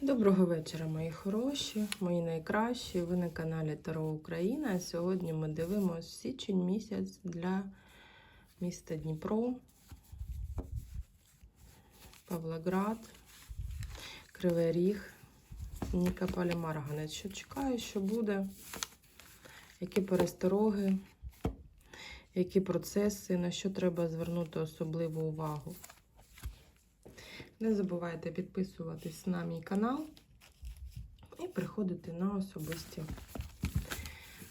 Доброго вечора, мої хороші, мої найкращі. Ви на каналі Таро Україна. Сьогодні ми дивимося січень місяць для міста Дніпро, Павлоград, Кривий Ріг, Нікополі Марганець. Що чекаю, що буде, які перестороги, які процеси, на що треба звернути особливу увагу. Не забувайте підписуватись на мій канал і приходити на особисті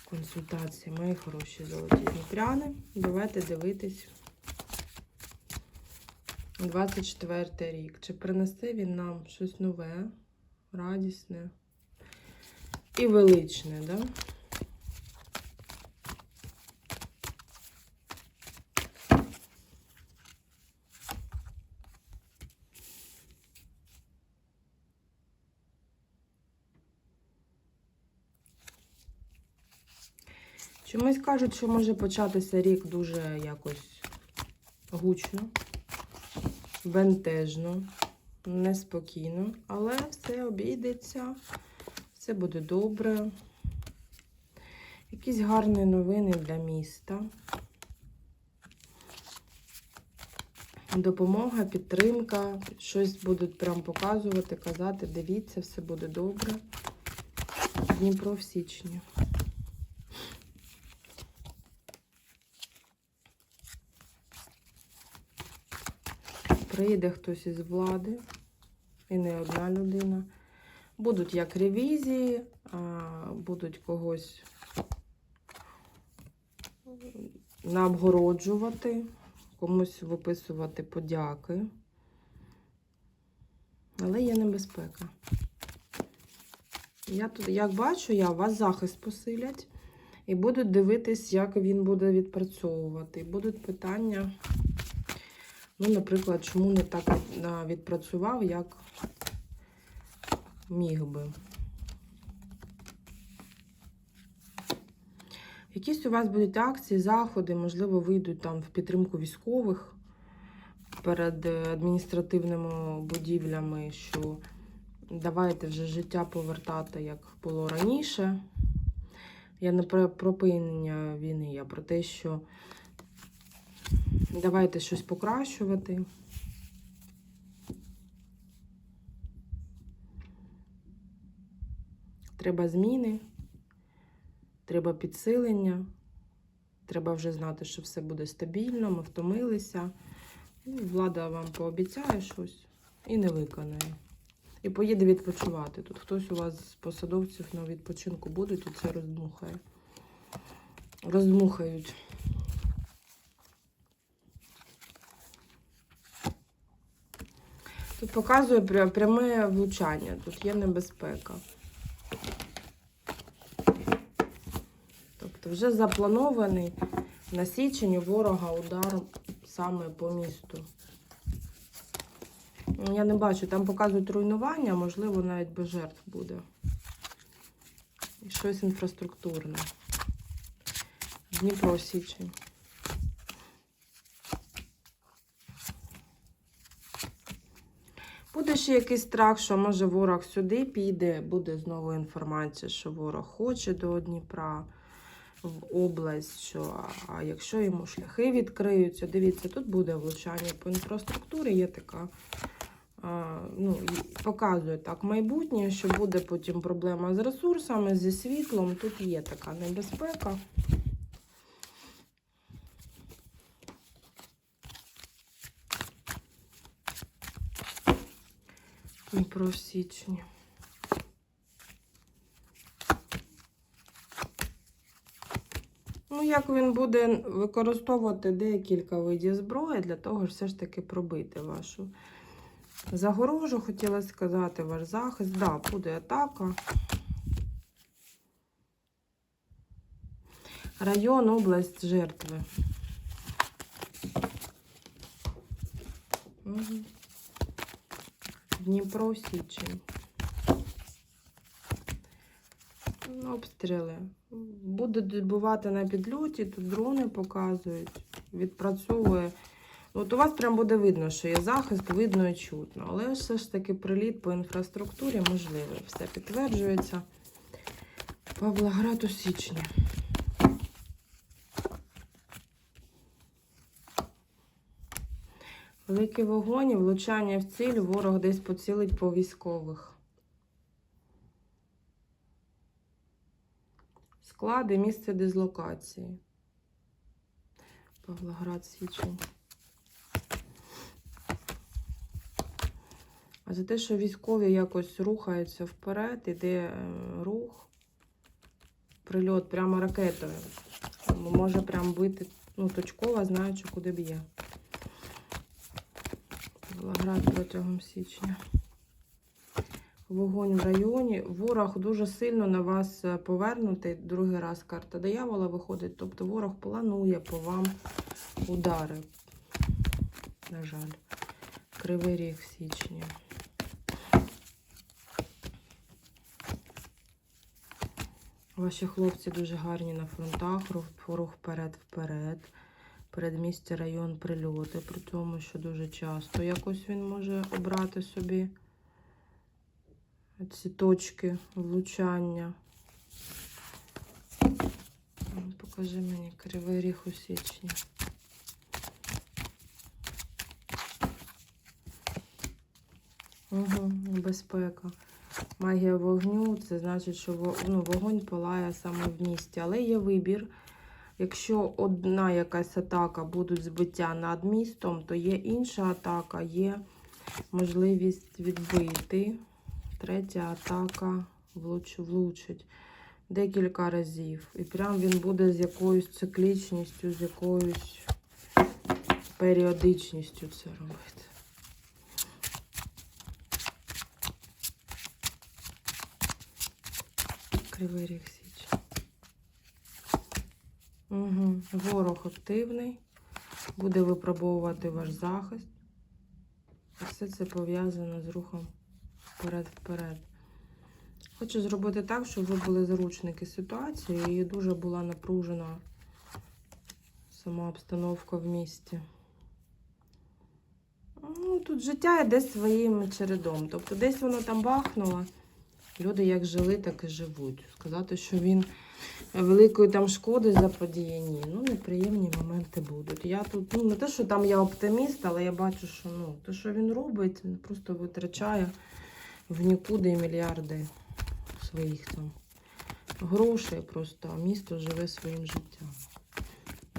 консультації. Мої хороші золоті дніпряни. Давайте дивитись 24 рік. Чи принесе він нам щось нове, радісне і величне, да? Чомусь кажуть, що може початися рік дуже якось гучно, бентежно, неспокійно, але все обійдеться, все буде добре. Якісь гарні новини для міста. Допомога, підтримка, щось будуть прям показувати, казати, дивіться, все буде добре. Дніпро в січні. Прийде хтось із влади, і не одна людина. Будуть як ревізії, будуть когось наобгороджувати, комусь виписувати подяки. Але є небезпека. Я тут, як бачу, я вас захист посилять і будуть дивитись, як він буде відпрацьовувати. Будуть питання. Ну, наприклад, чому не так відпрацював, як міг би. Якісь у вас будуть акції, заходи, можливо, вийдуть там в підтримку військових перед е, адміністративними будівлями, що давайте вже життя повертати, як було раніше. Я не про припинення війни, я про те, що Давайте щось покращувати. Треба зміни, треба підсилення, треба вже знати, що все буде стабільно, ми втомилися. Ну, Влада вам пообіцяє щось і не виконає. І поїде відпочивати. Тут хтось у вас з посадовців на відпочинку будуть і це роздмухає. Роздмухають. Тут показує пряме влучання, тут є небезпека. Тобто вже запланований на у ворога удар саме по місту. Ну, Я не бачу, там показують руйнування, можливо, навіть без жертв буде. І щось інфраструктурне. Дніпро січень. Буде ще якийсь страх, що може ворог сюди піде, буде знову інформація, що ворог хоче до Дніпра в область, що а якщо йому шляхи відкриються, дивіться, тут буде влучання по інфраструктурі, є така, ну, показує так майбутнє, що буде потім проблема з ресурсами, зі світлом. Тут є така небезпека. Дніпро в січні. Ну, як він буде використовувати декілька видів зброї для того, щоб все ж таки пробити вашу загорожу, хотіла сказати, ваш захист. Так, да, буде атака. Район, область жертви. Угу. Дніпро, Січень. Ну, Обстріли. Будуть відбувати на підльоті, тут дрони показують. Відпрацьовує От у вас прям буде видно, що є захист, видно і чутно. Але все ж таки приліт по інфраструктурі можливий. Все підтверджується. Павлоград у січні. Великий вогонь, влучання в ціль, ворог десь поцілить по військових. Склади, місце дислокації. Павлоград, Січень. А за те, що військові якось рухаються вперед, іде е, рух, прильот прямо ракетою. Може прям бити, ну, точково, знаючи, куди б'є. Павлоград протягом січня. Вогонь в районі. Ворог дуже сильно на вас е, повернутий. Другий раз карта диявола виходить. Тобто ворог планує по вам удари. На жаль. Кривий ріг в січні. Ваші хлопці дуже гарні на фронтах, рух вперед-вперед. Передмістя район прильоти, при тому, що дуже часто якось він може обрати собі ці точки влучання. Ну, Покажи мені кривий ріг у січні. Угу, безпека. Магія вогню це значить, що ну, вогонь палає саме в місті. Але є вибір. Якщо одна якась атака будуть збиття над містом, то є інша атака, є можливість відбити. Третя атака влуч, влучить декілька разів. І прям він буде з якоюсь циклічністю, з якоюсь періодичністю це робити. Кривий Січ. Угу. Ворог активний, буде випробовувати ваш захист. І все це пов'язано з рухом вперед-вперед. Хочу зробити так, щоб ви були заручники ситуації і дуже була напружена сама обстановка в місті. Ну, тут життя йде своїм чередом. Тобто десь воно там бахнуло. Люди як жили, так і живуть. Сказати, що він великої там шкоди заподіє, ні. Ну, неприємні моменти будуть. Я тут, ну, не те, що там я оптиміст, але я бачу, що ну, те, що він робить, він просто витрачає в нікуди мільярди своїх там грошей просто, місто живе своїм життям.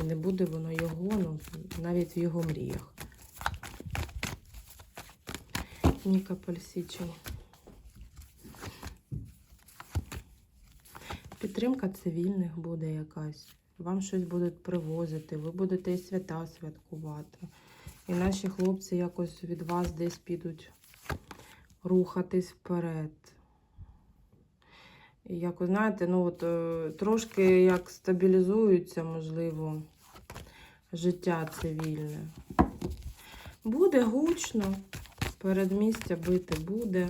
І не буде воно його, ну, навіть в його мріях. Нікополь Січень. Підтримка цивільних буде якась. Вам щось будуть привозити, ви будете і свята святкувати. І наші хлопці якось від вас десь підуть рухатись вперед. І як ви знаєте, ну от е, трошки як стабілізується, можливо, життя цивільне. Буде гучно, передмістя бити буде.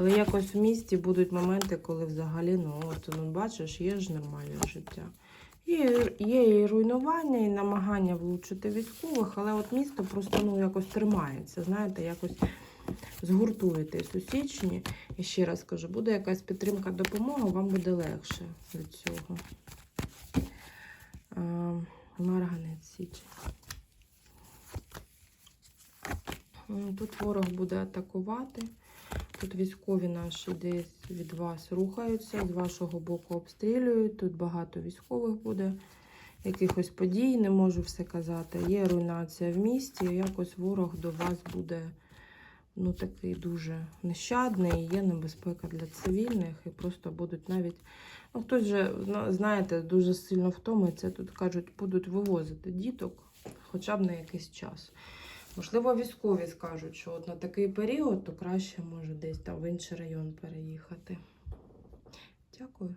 Але якось в місті будуть моменти, коли взагалі, ну, от, ну бачиш, є ж нормальне життя. Є, є і руйнування, і намагання влучити військових, але от місто просто ну, якось тримається. Знаєте, якось згуртуєтесь у січні. І ще раз кажу, буде якась підтримка, допомога, вам буде легше від цього. Марганець січень. Тут ворог буде атакувати. Тут військові наші десь від вас рухаються, з вашого боку обстрілюють. Тут багато військових буде, якихось подій, не можу все казати. Є руйнація в місті, якось ворог до вас буде ну, такий дуже нещадний, є небезпека для цивільних, і просто будуть навіть. Ну, хтось же, знаєте, дуже сильно втомиться. Тут кажуть, будуть вивозити діток хоча б на якийсь час. Можливо, військові скажуть, що от на такий період, то краще може десь там в інший район переїхати. Дякую.